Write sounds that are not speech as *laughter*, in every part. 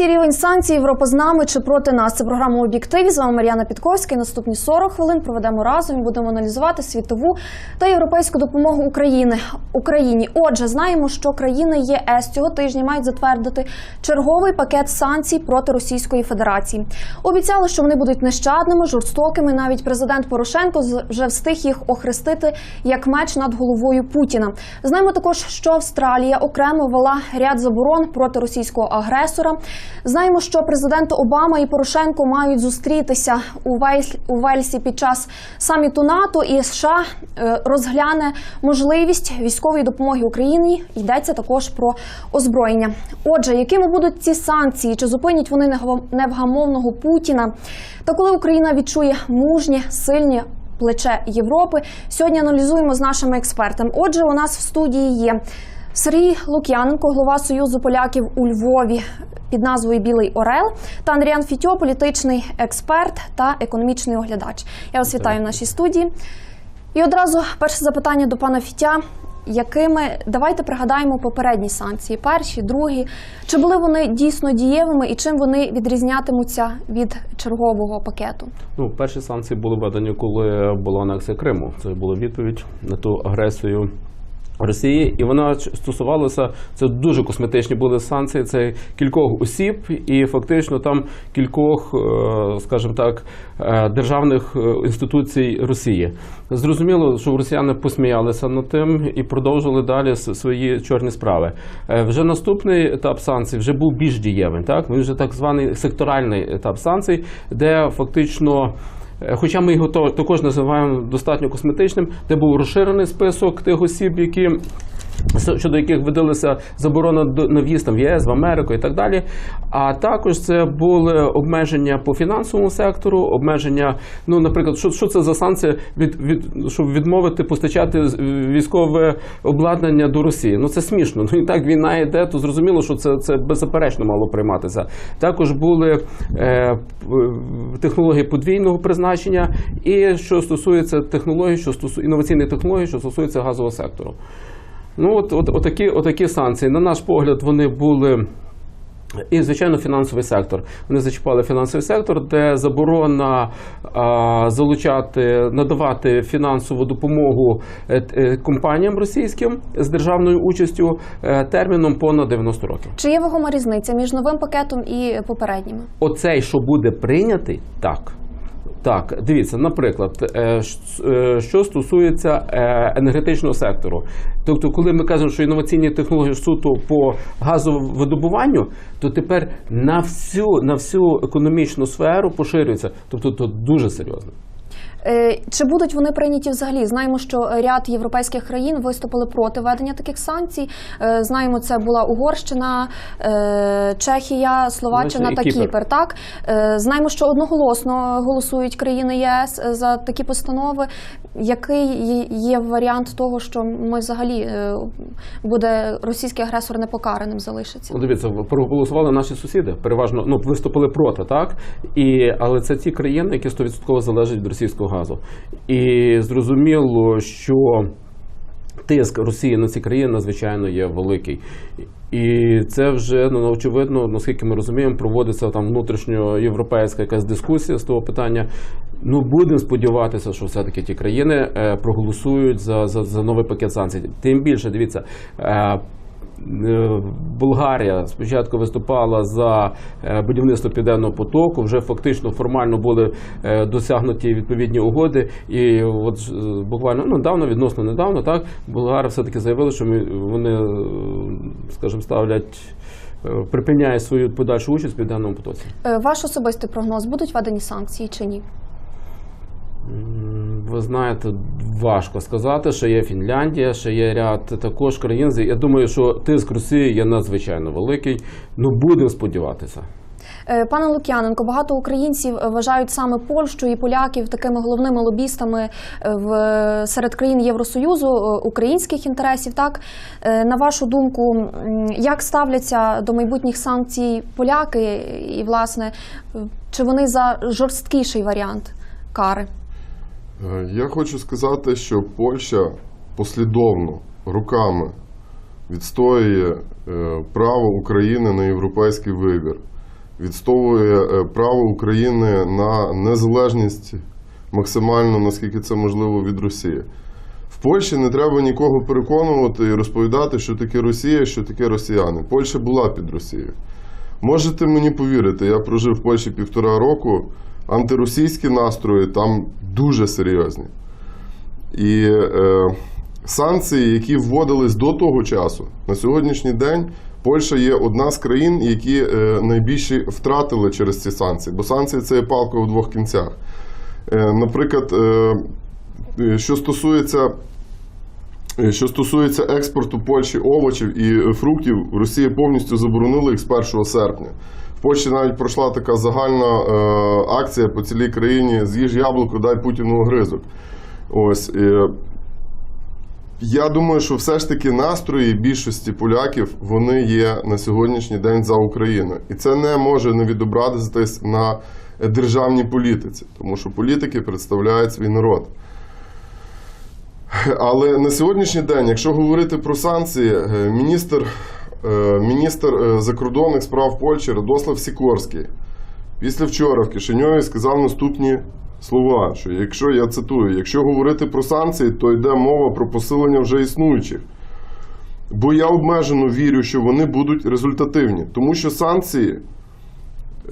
Третій рівень санкцій Європа з нами чи проти нас. Це програма об'єктиві. З вами Мар'яна Підковська. Наступні 40 хвилин проведемо разом. і Будемо аналізувати світову та європейську допомогу України Україні. Отже, знаємо, що країни ЄС цього тижня мають затвердити черговий пакет санкцій проти Російської Федерації. Обіцяли, що вони будуть нещадними, жорстокими. Навіть президент Порошенко вже встиг їх охрестити як меч над головою Путіна. Знаємо також, що Австралія окремо ввела ряд заборон проти російського агресора. Знаємо, що президенти Обама і Порошенко мають зустрітися у Вельс- у Вельсі під час саміту НАТО і США е, розгляне можливість військової допомоги Україні. Йдеться також про озброєння. Отже, якими будуть ці санкції? Чи зупинять вони невгамовного Путіна? Та коли Україна відчує мужні, сильні плече Європи. Сьогодні аналізуємо з нашими експертами. Отже, у нас в студії є Сергій Лук'яненко, голова Союзу поляків у Львові під назвою Білий Орел, та Андріан Фітьо, політичний експерт та економічний оглядач. Я вас вітаю в нашій студії. І одразу перше запитання до пана Фітя. Якими давайте пригадаємо попередні санкції, перші, другі, чи були вони дійсно дієвими і чим вони відрізнятимуться від чергового пакету? Ну, перші санкції були введені, коли була анексія Криму. Це була відповідь на ту агресію. Росії, і вона стосувалася це дуже косметичні були санкції. Це кількох осіб, і фактично там кількох, е, скажімо так, е, державних е, інституцій Росії. Зрозуміло, що росіяни посміялися над тим і продовжили далі свої чорні справи. Вже наступний етап санкцій вже був більш дієвим. Так він вже так званий секторальний етап санкцій, де фактично. Е, Хоча ми його також називаємо достатньо косметичним, де був розширений список тих осіб, які щодо яких видалася заборона на в'їзд в ЄС, в Америку і так далі. А також це були обмеження по фінансовому сектору, обмеження, ну, наприклад, що, що це за санкція від, від щоб відмовити постачати військове обладнання до Росії. Ну це смішно. Ну і так війна йде, то зрозуміло, що це, це беззаперечно мало прийматися. Також були е, технології подвійного призначення, і що стосується технологій, що стосується інноваційних технологій, що стосується газового сектору. Ну, от, от, отакі, отакі санкції. На наш погляд, вони були. І, звичайно, фінансовий сектор. Вони зачіпали фінансовий сектор, де заборона а, залучати, надавати фінансову допомогу е, е, компаніям російським з державною участю е, терміном понад 90 років. Чи є вагома різниця між новим пакетом і попередніми? Оцей, що буде прийнятий, так. Так, дивіться, наприклад, е, е, що стосується е, енергетичного сектору. Тобто, коли ми кажемо, що інноваційні технології суто по газовидобуванню, то тепер на всю, на всю економічну сферу поширюється. Тобто, то дуже серйозно. Е, Чи будуть вони прийняті взагалі? Знаємо, що ряд європейських країн виступили проти введення таких санкцій. Е, Знаємо, це була Угорщина, е, Чехія, Словаччина та і Кіпр. Кіпр. Так знаємо, що одноголосно голосують країни ЄС за такі постанови. Який є- варіант того, що ми взагалі буде російський агресор непокараним залишиться? Ну, дивіться, проголосували наші сусіди, переважно ну, виступили проти, так? І, але це ті країни, які 100% залежать від російського газу. І зрозуміло, що тиск Росії на ці країни надзвичайно є великий. І це вже ну, очевидно, наскільки ми розуміємо, проводиться там внутрішньоєвропейська якась дискусія з того питання. Ну, будемо сподіватися, що все-таки ті країни е, проголосують за, за, за новий пакет санкцій. Тим більше, дивіться. Е, Болгарія спочатку виступала за е, будівництво південного потоку. Вже фактично формально були е, досягнуті відповідні угоди. І от буквально ну, недавно, відносно недавно, так болгари все-таки заявили, що вони, скажімо, ставлять. Припиняє свою подальшу участь в південному потоці. Ваш особистий прогноз будуть введені санкції чи ні? Ви знаєте, важко сказати, що є Фінляндія, що є ряд також країн. Я думаю, що тиск Росії є надзвичайно великий. Ну будемо сподіватися. Е, Пане Лук'яненко, багато українців вважають саме Польщу і поляків такими головними лобістами е, в серед країн Євросоюзу е, українських інтересів. Так на вашу думку, як ставляться до майбутніх санкцій поляки, і власне чи вони за жорсткіший варіант кари? Е, Я хочу сказати, що Польща послідовно руками відстоює е, право України на європейський вибір, відстоює е, право України на незалежність максимально, наскільки це можливо, від Росії. В Польщі не треба нікого переконувати і розповідати, що таке Росія, що таке росіяни. Польща була під Росією. Можете мені повірити, я прожив в Польщі півтора року, антиросійські настрої там дуже серйозні. І е, санкції, які вводились до того часу, на сьогоднішній день Польща є одна з країн, які е, найбільше втратили через ці санкції, бо санкції це є палка у двох кінцях. Е, наприклад, е, е, що стосується. е, Що стосується експорту Польщі овочів і фруктів, Росія повністю заборонила їх з 1 серпня. Польщі навіть пройшла така загальна е, акція по цілій країні З'їж яблуко, дай Путіну огризок. Ось. Я думаю, що все ж таки настрої більшості поляків вони є на сьогоднішній день за Україну. І це не може не відобразитись на державній політиці, тому що політики представляють свій народ. Але на сьогоднішній день, якщо говорити про санкції, е, міністр, міністр е, закордонних справ Польщі Радослав Сікорський після вчора в Кишиньові сказав наступні слова: що якщо я цитую, якщо говорити про санкції, то йде мова про посилення вже існуючих. Бо я обмежено вірю, що вони будуть результативні, тому що санкції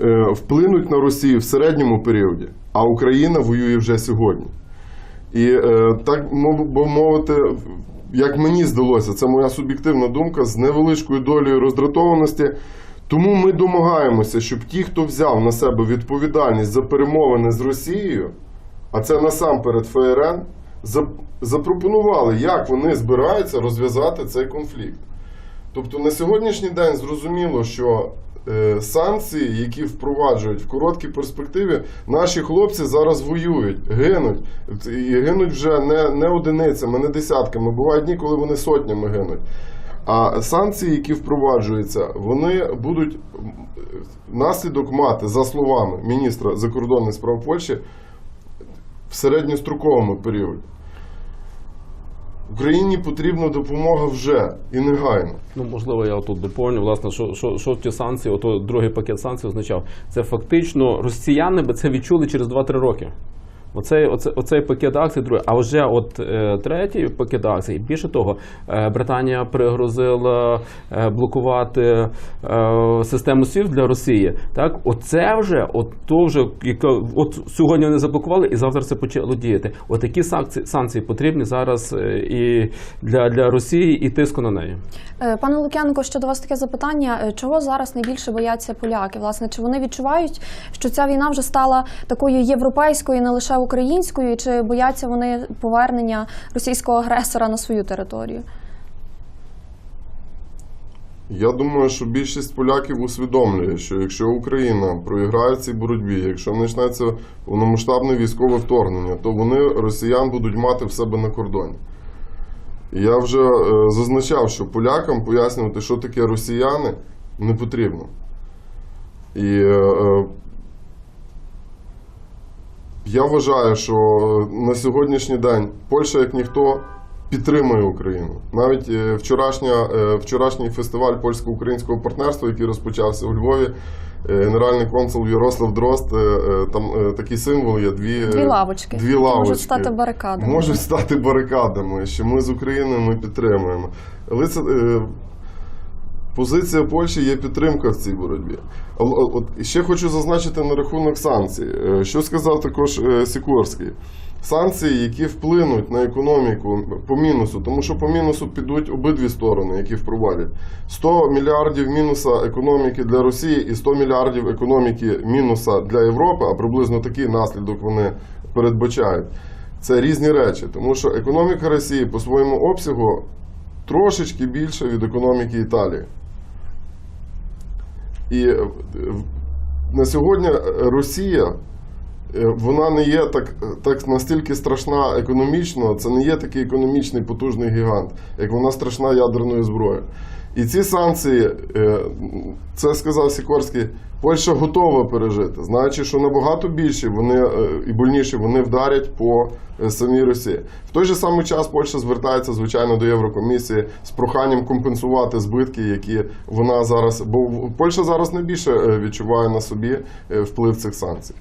е, вплинуть на Росію в середньому періоді, а Україна воює вже сьогодні. І е, так мов- мовити, як мені здалося, це моя суб'єктивна думка з невеличкою долею роздратованості. Тому ми домагаємося, щоб ті, хто взяв на себе відповідальність за перемовини з Росією, а це насамперед ФРН, запропонували, як вони збираються розв'язати цей конфлікт. Тобто на сьогоднішній день зрозуміло, що санкції, які впроваджують в короткій перспективі, наші хлопці зараз воюють, гинуть. І гинуть вже не, не одиницями, не десятками. Бувають дні, коли вони сотнями гинуть. А санкції, які впроваджуються, вони будуть наслідок мати, за словами міністра закордонних справ Польщі, в середньостроковому періоді. Україні потрібна допомога вже і негайно. Ну, можливо, я тут доповню, власне, що, що, що ті санкції, ото другий пакет санкцій означав. Це фактично росіяни би це відчули через 2-3 роки. Оцей, оцей, оцей пакет акцій, другий. А вже от е, третій пакет акцій, більше того, е, Британія пригрозила е, блокувати е, систему SWIFT для Росії. Так, оце вже, от то вже, яка, от сьогодні вони заблокували, і завтра це почало діяти. От такі санкції, санкції потрібні зараз е, і для, для Росії, і тиску на неї. Е, Пане Лук'янко, ще до вас таке запитання: Е, чого зараз найбільше бояться поляки? Власне, чи вони відчувають, що ця війна вже стала такою європейською, не лише українською, чи бояться вони повернення російського агресора на свою територію? Я думаю, що більшість поляків усвідомлює, що якщо Україна проіграє в цій боротьбі, якщо почнеться повномасштабне військове вторгнення, то вони росіян будуть мати в себе на кордоні. Я вже е, зазначав, що полякам пояснювати, що таке росіяни, не потрібно. І е, е, я вважаю, що на сьогоднішній день Польща, як ніхто, підтримує Україну. Навіть е, вчорашня, е, вчорашній фестиваль польсько-українського партнерства, який розпочався у Львові, е, генеральний консул Ярослав Дрозд, там такий символ є дві, Дві лавочки, Дві лавочки. можуть стати барикадами. Можуть стати барикадами, що ми з Україною ми підтримуємо. Але це е, позиція Польщі є підтримка в цій боротьбі. От ще хочу зазначити на рахунок санкцій. Е, Що сказав також е, Сікорський? Санкції, які вплинуть на економіку по мінусу, тому що по мінусу підуть обидві сторони, які впровадять 100 мільярдів мінуса економіки для Росії і 100 мільярдів економіки мінуса для Європи, а приблизно такий наслідок вони передбачають. Це різні речі, тому що економіка Росії по своєму обсягу трошечки більша від економіки Італії. І е, на сьогодні е, Росія е, вона не є так, так настільки страшна економічно, це не є такий економічний потужний гігант, як вона страшна ядерною зброєю. І ці санкції, е, це сказав Сікорський, Польща готова пережити, знаючи, що набагато більше вони е, і больніше вони вдарять по е, самій Росії. В той же самий час Польща звертається звичайно до Єврокомісії з проханням компенсувати збитки, які вона зараз, бо Польща зараз найбільше відчуває на собі вплив цих санкцій.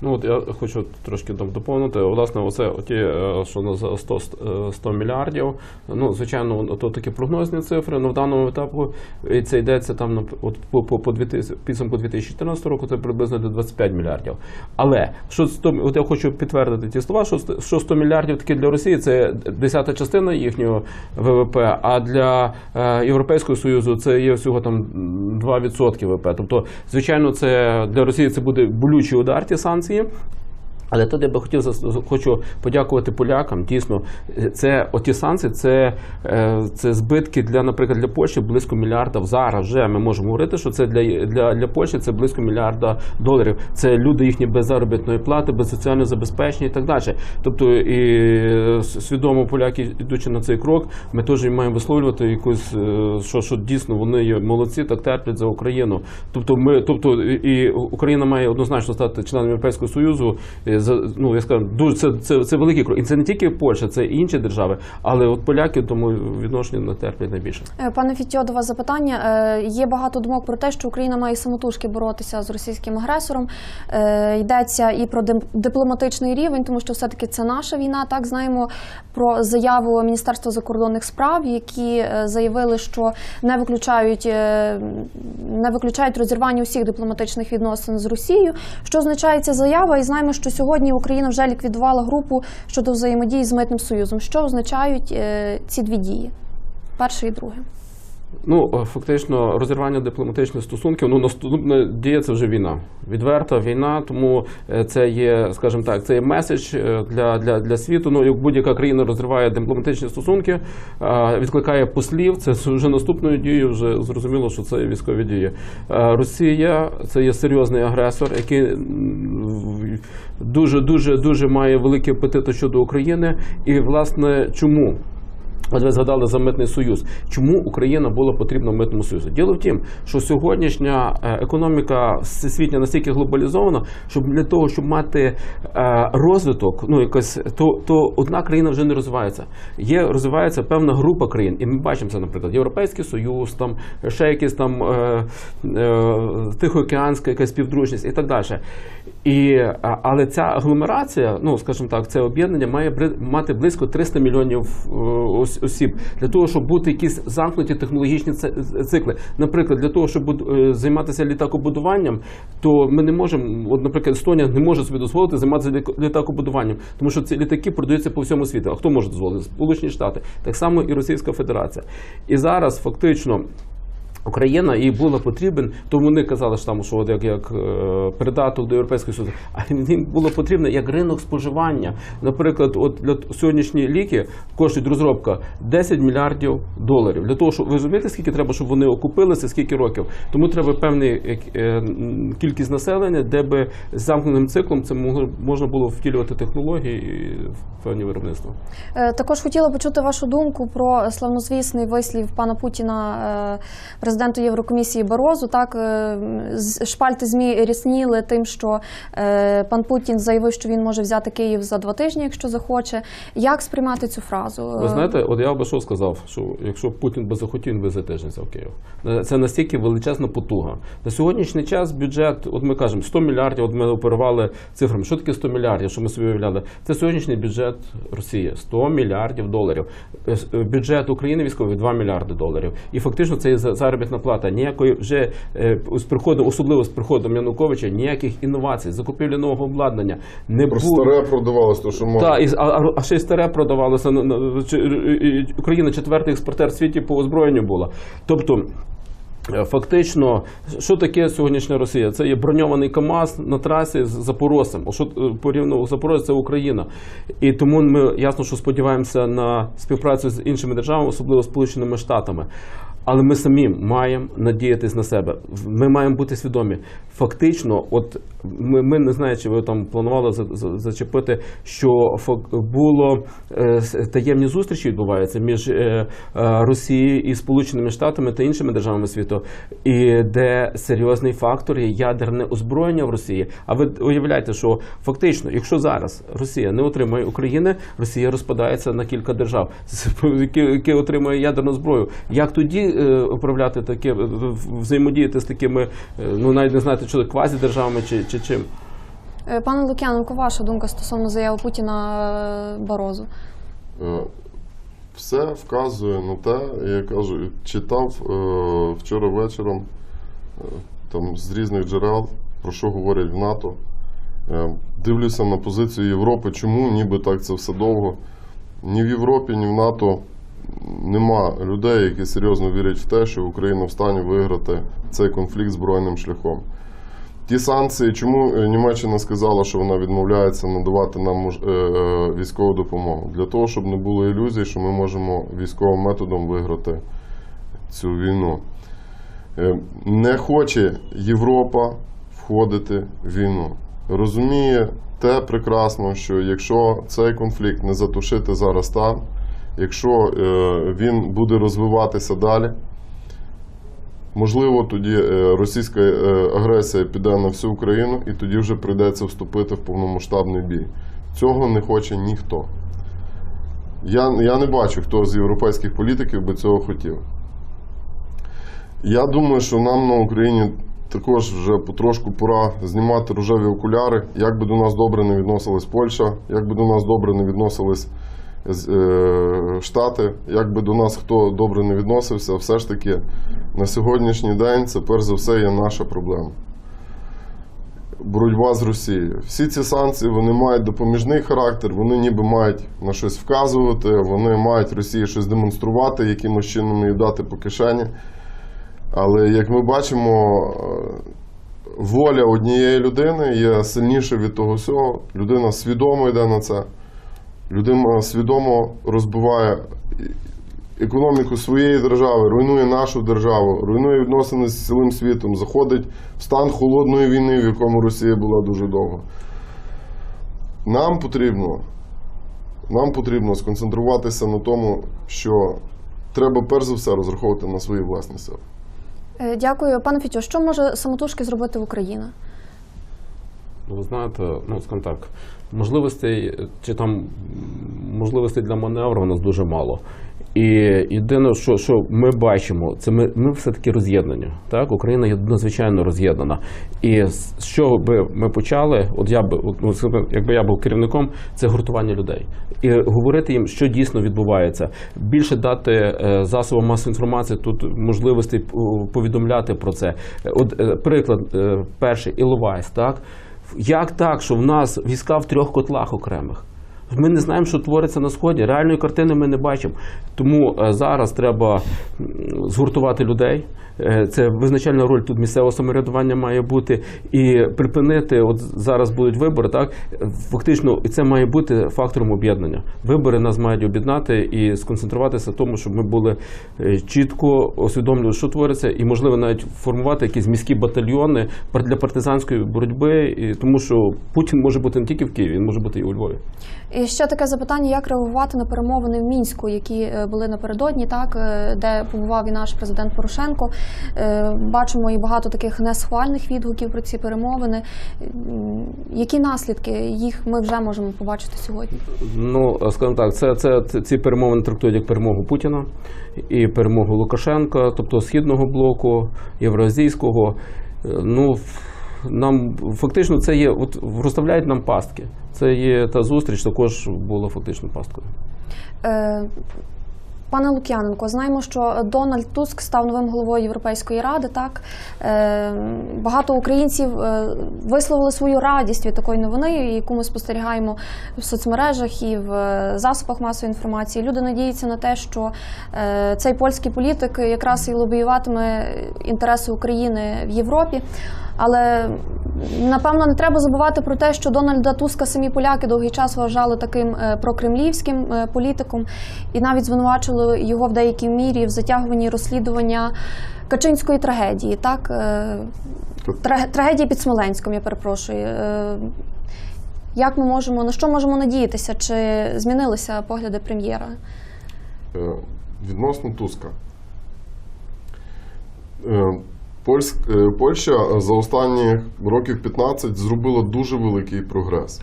Ну от я хочу трошки там доповнити. Власне, оце оті, е, що на за 100, е, 100 мільярдів. Ну, звичайно, то такі прогнозні цифри. Ну в даному етапу це йдеться там на от по, по, по 2000, підсумку 2014 року. Це приблизно до 25 мільярдів. Але що 100, от я хочу підтвердити ті слова, що 100 що 100 мільярдів таки для Росії це десята частина їхнього ВВП. А для е, Європейського союзу це є всього там 2% ВВП. Тобто, звичайно, це для Росії це буде болючий удар ті санкції. calcium Але тут я би хотів хочу подякувати полякам. Дійсно, це оті санкції, це, е, це збитки для, наприклад, для Польщі близько мільярда. Зараз вже ми можемо говорити, що це для, для, для Польщі це близько мільярда доларів. Це люди їхні без заробітної плати, без соціального забезпечення і так далі. Тобто, і е, свідомо поляки, йдучи на цей крок, ми теж маємо висловлювати якусь, е, що, що дійсно вони є молодці, так терплять за Україну. Тобто, ми, тобто, і Україна має однозначно стати членом Європейського Союзу. Ну я скажу, дуже це, це, це великий крок. І це не тільки Польща, це і інші держави. Але от поляки тому відношення не терплять найбільше. Е, Пане Фітьо, до вас запитання. Е, Є багато думок про те, що Україна має самотужки боротися з російським агресором. Е, Йдеться і про дипломатичний рівень, тому що все-таки це наша війна. Так знаємо про заяву Міністерства закордонних справ, які заявили, що не виключають не виключають розірвання усіх дипломатичних відносин з Росією. Що означає ця заява? І знаємо, що сьогодні Україна вже ліквідувала групу щодо взаємодії з митним союзом. Що означають е, ці дві дії? Перше і друге. Ну е, фактично розірвання дипломатичних стосунків. Ну наступна дія це вже війна. Відверта війна, тому е, це є, скажімо так, це є меседж е, для, для, для світу. Ну як будь-яка країна розриває дипломатичні стосунки, відкликає послів. Це вже наступною дією. Вже зрозуміло, що це військові дії. Росія це є серйозний агресор, який дуже дуже дуже має великі апетити щодо України. І власне чому? От ви згадали за митний союз. Чому Україна була потрібна митному союзі? Діло в тім, що сьогоднішня е, економіка всесвітня настільки глобалізована, щоб для того, щоб мати е, розвиток, ну якось то, то одна країна вже не розвивається. Є розвивається певна група країн, і ми бачимо це, наприклад, Європейський Союз, там ще якісь там е, е, Тихоокеанська якась співдружність і так далі. І, але ця агломерація, ну скажімо так, це об'єднання має мати близько 300 мільйонів е, ос- осіб для того, щоб бути якісь замкнуті технологічні цикли. Наприклад, для того, щоб е, займатися літакобудуванням, то ми не можемо, от, наприклад, Естонія не може собі дозволити займатися літакобудуванням, тому що ці літаки продаються по всьому світу. А хто може дозволити? Сполучені Штати, так само і Російська Федерація. І зараз фактично. Україна їй було потрібен, то вони казали що там, що от як, як е, придаток до Європейського Союзу, а їм було потрібно як ринок споживання. Наприклад, от для сьогоднішні ліки коштують розробка 10 мільярдів доларів. Для того, щоб ви розумієте, скільки треба, щоб вони окупилися, скільки років. Тому треба певний е, е, кількість населення, де би з замкненим циклом це можна було втілювати технології і певні виробництва. Також хотіла почути вашу думку про славнозвісний вислів пана Путіна, е, президенту Єврокомісії Барозу. Так е, шпальти змі рісніли тим, що е, пан Путін заявив, що він може взяти Київ за два тижні, якщо захоче. Як сприймати цю фразу? Ви знаєте, от я би що сказав, що якщо Путін би захотів, він би за тиждень взяв Київ. Е, Це настільки величезна потуга. На сьогоднішній час бюджет, от ми кажемо, 100 мільярдів, от ми оперували цифрами. Що таке 100 мільярдів? Що ми собі уявляли? Це сьогоднішній бюджет Росії 100 мільярдів доларів. Бюджет України військовий 2 мільярди доларів. І фактично це є за- заробітна плата. Ніякої вже е, з приходом, особливо з приходом Януковича, ніяких інновацій, закупівлі нового обладнання не Про було. старе продавалось, то що можна. Так, і, а, а- ще й старе продавалося. на- чи- і- і Україна четвертий експортер в світі по озброєнню була. Тобто. е, Фактично, що таке сьогоднішня Росія? Це є броньований КАМАЗ на трасі з Запорожцем. О, Що е, порівняно Запорожець це Україна. І тому ми ясно, що сподіваємося на співпрацю з іншими державами, особливо Сполученими Штатами. Але ми самі маємо надіятись на себе. Ми маємо бути свідомі. Фактично, от ми, ми не знаю, чи ви там планували за- за- зачепити, що було е, таємні зустрічі відбуваються між е, е, Росією і Сполученими Штатами та іншими державами світу, і де серйозний фактор є ядерне озброєння в Росії. А ви уявляєте, що фактично, якщо зараз Росія не отримає України, Росія розпадається на кілька держав, *laughs* які, які отримує ядерну зброю. Як тоді управляти таке, е, взаємодіяти з такими, е, ну навіть не знаєте, що квазідержавами чи, чи чим? Е, Пане Лук'яненко, ваша думка стосовно заяви Путіна е, Барозу? Е, Все вказує на те, я кажу, читав е, вчора вечором е, там з різних джерел, про що говорять в НАТО. Е, дивлюся на позицію Європи, чому ніби так це все довго. Ні в Європі, ні в НАТО нема людей, які серйозно вірять в те, що Україна в стані виграти цей конфлікт збройним шляхом. Ті санкції, чому е, Німеччина сказала, що вона відмовляється надавати нам е, е, військову допомогу? Для того, щоб не було ілюзій, що ми можемо військовим методом виграти цю війну. Не хоче Європа входити в війну. Розуміє те прекрасно, що якщо цей конфлікт не затушити зараз там, якщо е, він буде розвиватися далі, Можливо, тоді е, російська е, агресія піде на всю Україну, і тоді вже прийдеться вступити в повномасштабний бій. Цього не хоче ніхто. Я, я не бачу, хто з європейських політиків би цього хотів. Я думаю, що нам на Україні також вже потрошку пора знімати рожеві окуляри. Як би до нас добре не відносилась Польща, як би до нас добре не відносились Штати, як би до нас хто добре не відносився, все ж таки на сьогоднішній день це перш за все є наша проблема. Боротьба з Росією. Всі ці санкції вони мають допоміжний характер, вони ніби мають на щось вказувати, вони мають Росії щось демонструвати, якимось чином їй дати по кишені. Але як ми бачимо, е, воля однієї людини є сильніша від того всього. Людина свідомо йде на це. Людина свідомо розбиває економіку своєї держави, руйнує нашу державу, руйнує відносини з цілим світом, заходить в стан холодної війни, в якому Росія була дуже довго. Нам потрібно, нам потрібно сконцентруватися на тому, що треба перш за все розраховувати на свої власні сили. Е, Дякую, пане Фітьо. Що може самотужки зробити Україна? Ну, ви знаєте, ну скажімо так, можливостей чи там можливостей для маневру у нас дуже мало. І єдине, що, що ми бачимо, це ми, ми все-таки роз'єднані. Так, Україна є надзвичайно роз'єднана. І з чого би ми почали, от я би, ну, якби я був керівником, це гуртування людей. І говорити їм, що дійсно відбувається. Більше дати е, засобам масової інформації тут можливостей п- повідомляти про це. Е, От е, приклад е, перший Іловайс, так. Як так, що в нас війська в трьох котлах окремих? Ми не знаємо, що твориться на сході. Реальної картини ми не бачимо. Тому е, зараз треба згуртувати людей. Е, Це визначальна роль тут місцевого самоврядування має бути і припинити. От зараз будуть вибори, так фактично, це має бути фактором об'єднання. Вибори нас мають об'єднати і сконцентруватися в тому, щоб ми були е, чітко усвідомлювали, що твориться, і можливо навіть формувати якісь міські батальйони для партизанської боротьби, і тому що Путін може бути не тільки в Києві, він може бути і у Львові. І ще таке запитання: як реагувати на перемовини в мінську, які е, були напередодні, так е, де побував і наш президент Порошенко. Е, Бачимо і багато таких несхвальних відгуків про ці перемовини. Які наслідки їх ми вже можемо побачити сьогодні? Ну, скажімо так, це, це, ці перемовини трактують як перемогу Путіна і перемогу Лукашенка, тобто східного блоку, євроазійського. Е, Ну, нам фактично це є, от розставляють нам пастки. Це є та зустріч, також була фактично пасткою. Е, Пане Лук'яненко, знаємо, що Дональд Туск став новим головою Європейської ради. Так е, багато українців е, висловили свою радість від такої новини, яку ми спостерігаємо в соцмережах і в е, засобах масової інформації. Люди надіються на те, що е, цей польський політик якраз і лобіюватиме інтереси України в Європі. Але напевно не треба забувати про те, що Дональда Туска самі поляки довгий час вважали таким е, прокремлівським е, політиком, і навіть звинувачували його в деякій мірі в затягуванні розслідування Качинської трагедії. Так Е, трагедії під Смоленськом, я перепрошую. Як ми можемо на що можемо надіятися? Чи змінилися погляди прем'єра? Відносно Туска. Е, Польськ, е, Польща за останні років 15 зробила дуже великий прогрес.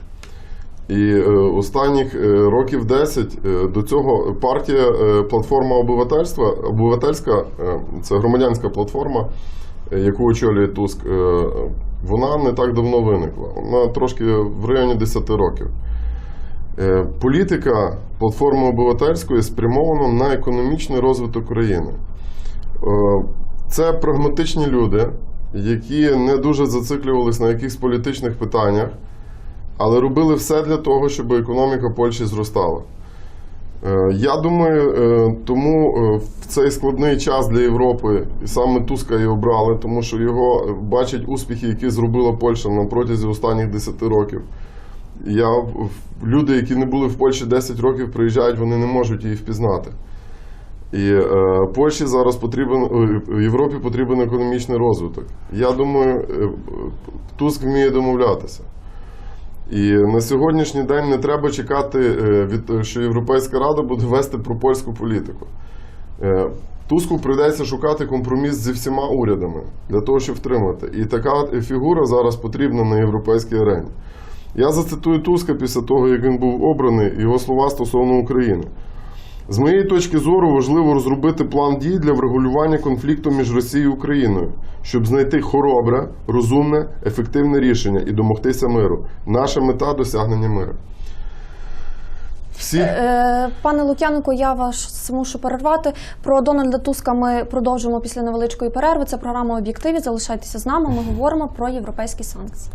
І е, останніх е, років 10 е, до цього партія е, платформа обивательства, обивательська, е, це громадянська платформа, е, яку очолює Туск, е, вона не так давно виникла. Вона трошки в районі 10 років. Е, Політика платформи обивательської спрямована на економічний розвиток країни. Це прагматичні люди, які не дуже зациклювались на якихось політичних питаннях, але робили все для того, щоб економіка Польщі зростала. Е, Я думаю, е, тому е, в цей складний час для Європи і саме Туска і обрали, тому що його бачать успіхи, які зробила Польща на протязі останніх 10 років. Я, люди, які не були в Польщі 10 років, приїжджають, вони не можуть її впізнати. І е, Польщі зараз потрібен е, Європі потрібен економічний розвиток. Я думаю, е, Туск вміє домовлятися. І на сьогоднішній день не треба чекати, е, від, що Європейська Рада буде вести пропольську політику. Е, Туску прийдеться шукати компроміс зі всіма урядами для того, щоб втримати. І така фігура зараз потрібна на європейській арені. Я зацитую Туска після того, як він був обраний, його слова стосовно України. З моєї точки зору важливо розробити план дій для врегулювання конфлікту між Росією і Україною, щоб знайти хоробре, розумне, ефективне рішення і домогтися миру. Наша мета досягнення миру. Всі Е, Пане Лук'яненко, я вас мушу перервати. Про Дональда Туска ми продовжимо після невеличкої перерви. Це програма об'єктиві. Залишайтеся з нами. Ми говоримо про європейські санкції.